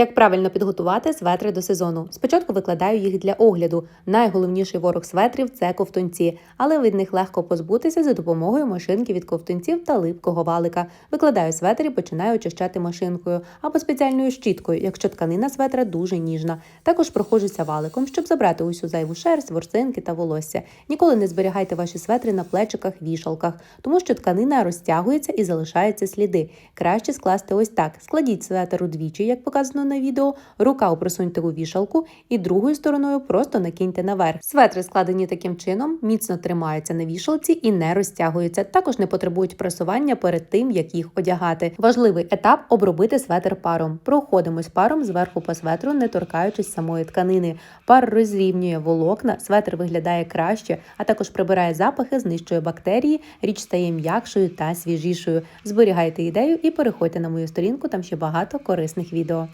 Як правильно підготувати светри до сезону? Спочатку викладаю їх для огляду. Найголовніший ворог светрів це ковтунці, але від них легко позбутися за допомогою машинки від ковтунців та липкого валика. Викладаю светр і починаю очищати машинкою або спеціальною щіткою, якщо тканина светра дуже ніжна. Також проходжуся валиком, щоб забрати усю зайву шерсть, ворсинки та волосся. Ніколи не зберігайте ваші светри на плечиках, вішалках, тому що тканина розтягується і залишаються сліди. Краще скласти ось так: складіть светр удвічі, як показано на відео, рукав просуньте у вішалку і другою стороною просто накиньте наверх. Светри складені таким чином, міцно тримаються на вішалці і не розтягуються. Також не потребують просування перед тим, як їх одягати. Важливий етап обробити светр паром. Проходимось паром зверху по светру, не торкаючись самої тканини. Пар розрівнює волокна, светр виглядає краще, а також прибирає запахи, знищує бактерії, річ стає м'якшою та свіжішою. Зберігайте ідею і переходьте на мою сторінку, там ще багато корисних відео.